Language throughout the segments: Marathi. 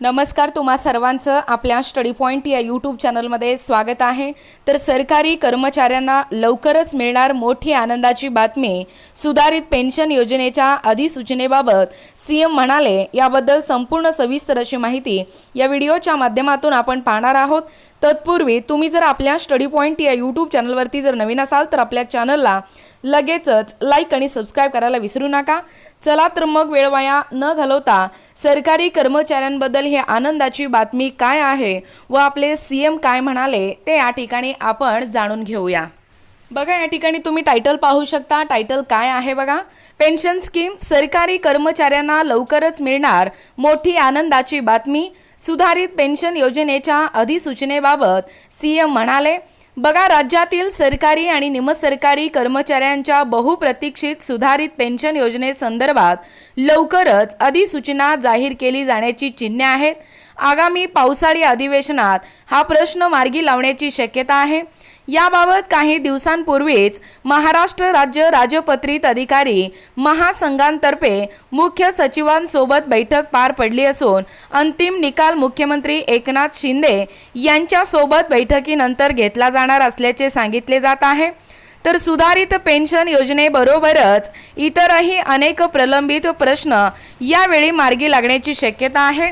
नमस्कार तुम्हा सर्वांचं आपल्या स्टडी पॉईंट या यूट्यूब चॅनलमध्ये स्वागत आहे. तर सरकारी कर्मचाऱ्यांना लवकरच मिळणार मोठी आनंदाची बातमी सुधारित पेन्शन योजनेच्या अधिसूचनेबाबत सी एम म्हणाले. याबद्दल संपूर्ण सविस्तर अशी माहिती या व्हिडिओच्या माध्यमातून आपण पाहणार आहोत. तत्पूर्वी तुम्ही जर आपल्या स्टडी पॉईंट या यूट्यूब चॅनलवरती जर नवीन असाल तर आपल्या चॅनलला लगेचच लाईक आणि सबस्क्राईब करायला विसरू नका. चला तर मग वेळ वाया न घालवता सरकारी कर्मचाऱ्यांबद्दल ही आनंदाची बातमी काय आहे व आपले सी एम काय म्हणाले ते या ठिकाणी आपण जाणून घेऊया. बघा या ठिकाणी तुम्ही टायटल पाहू शकता. टायटल काय आहे बघा? पेन्शन स्कीम सरकारी कर्मचाऱ्यांना लवकरच मिळणार मोठी आनंदाची बातमी. सुधारित पेन्शन योजनेच्या अधिसूचनेबाबत सी एम म्हणाले बघा राज्यातील सरकारी आणि निमसरकारी कर्मचाऱ्यांच्या बहुप्रतीक्षित सुधारित पेन्शन योजनेसंदर्भात लवकरच अधिसूचना जाहीर केली जाण्याची चिन्हे आहेत. आगामी पावसाळी अधिवेशनात हा प्रश्न मार्गी लावण्याची शक्यता आहे. याबाबत काही दिवसांपूर्वीच महाराष्ट्र राज्य राजपत्रित अधिकारी महासंघांतर्फे मुख्य सचिवांसोबत बैठक पार पडली असून अंतिम निकाल मुख्यमंत्री एकनाथ शिंदे यांच्यासोबत बैठकीनंतर घेतला जाणार असल्याचे सांगितले जात आहे. तर सुधारित पेन्शन योजनेबरोबरच इतरही अनेक प्रलंबित प्रश्न यावेळी मार्गी लागण्याची शक्यता आहे.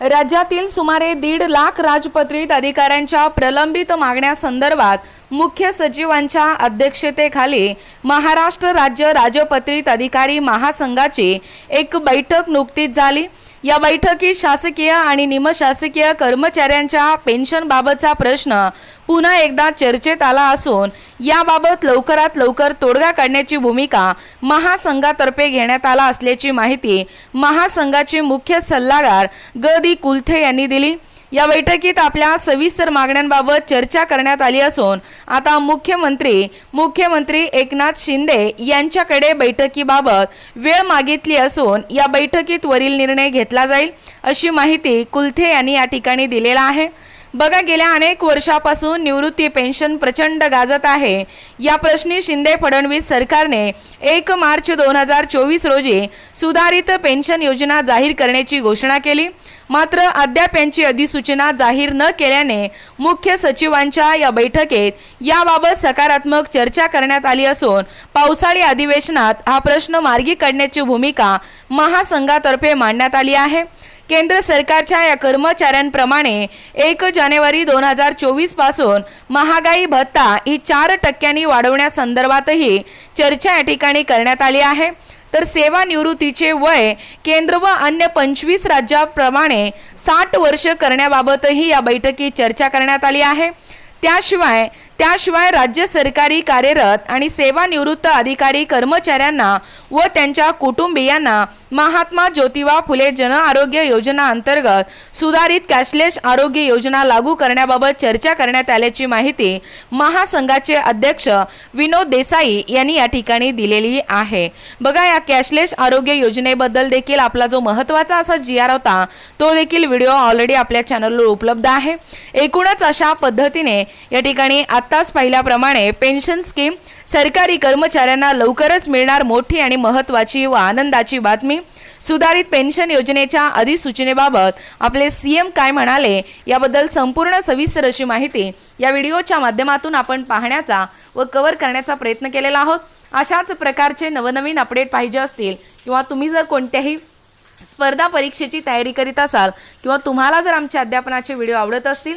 राज्यातील सुमारे दीड लाख राजपत्रित अधिकाऱ्यांच्या प्रलंबित मागण्यासंदर्भात मुख्य सचिवांच्या अध्यक्षतेखाली महाराष्ट्र राज्य राजपत्रित अधिकारी महासंघाची एक बैठक नुकतीच झाली. या बैठकीत शासकीय आणि निमशासकीय कर्मचाऱ्यांच्या पेन्शनबाबतचा प्रश्न पुन्हा एकदा चर्चेत आला असून याबाबत लवकरात लवकर तोडगा काढण्याची भूमिका महासंघातर्फे घेण्यात आला असल्याची माहिती महासंघाचे मुख्य सल्लागार ग. दी कुलथे यांनी दिली. या बैठकीत आपल्या सविस्तर मागण्यांबाबत चर्चा करण्यात आली असून आता मुख्यमंत्री मुख्यमंत्री एकनाथ शिंदे यांच्याकडे बैठकीबाबत वेळ मागितली असून या बैठकीत वरील निर्णय घेतला जाईल अशी माहिती कुलथे यांनी या ठिकाणी दिलेला आहे. बघा गेल्या अनेक वर्षापासून निवृत्ती पेन्शन प्रचंड गाजत आहे. या प्रश्नी शिंदे फडणवीस सरकारने एक मार्च दोन हजार चोवीस रोजी सुधारित पेन्शन योजना जाहीर करण्याची घोषणा केली. मात्र अद्याप यांची अधिसूचना जाहीर न केल्याने मुख्य सचिवांच्या या बैठकीत याबाबत सकारात्मक चर्चा करण्यात आली असून पावसाळी अधिवेशनात हा प्रश्न मार्गी काढण्याची भूमिका महासंघातर्फे मांडण्यात आली आहे. केंद्र सरकारच्या या कर्मचाऱ्यांप्रमाणे एक जानेवारी दोन हजार चोवीसपासून महागाई भत्ता ही चार टक्क्यांनी वाढवण्यासंदर्भातही चर्चा या ठिकाणी करण्यात आली आहे. तर सेवानिवृत्तीचे वय केंद्र व अन्य पंचवीस राज्याप्रमाणे साठ वर्ष करण्याबाबतही या बैठकीत चर्चा करण्यात आली आहे. त्याशिवाय त्याशिवाय राज्य सरकारी कार्यरत आणि सेवानिवृत्त अधिकारी कर्मचाऱ्यांना व त्यांच्या कुटुंबियांना महात्मा ज्योतिबा फुले जन आरोग्य योजना अंतर्गत सुधारित कॅशलेस आरोग्य योजना लागू करण्याबाबत चर्चा करण्यात आल्याची माहिती महासंघाचे अध्यक्ष विनोद देसाई यांनी या ठिकाणी दिलेली आहे. बघा या कॅशलेस आरोग्य योजनेबद्दल देखील आपला जो महत्त्वाचा असा जी आर होता तो देखील व्हिडिओ ऑलरेडी आपल्या चॅनलवर उपलब्ध आहे. एकूणच अशा पद्धतीने या ठिकाणी आत्ताच पाहिल्याप्रमाणे पेन्शन स्कीम सरकारी कर्मचाऱ्यांना लवकरच मिळणार मोठी आणि महत्त्वाची व आनंदाची बातमी. सुधारित पेन्शन योजनेच्या अधिसूचनेबाबत आपले सी एम काय म्हणाले याबद्दल संपूर्ण सविस्तर अशी माहिती या व्हिडिओच्या माध्यमातून आपण पाहण्याचा व कव्हर करण्याचा प्रयत्न केलेला आहोत. अशाच प्रकारचे नवनवीन अपडेट पाहिजे असतील किंवा तुम्ही जर कोणत्याही स्पर्धा परीक्षेची तयारी करीत असाल किंवा तुम्हाला जर आमच्या अध्यापनाचे व्हिडिओ आवडत असतील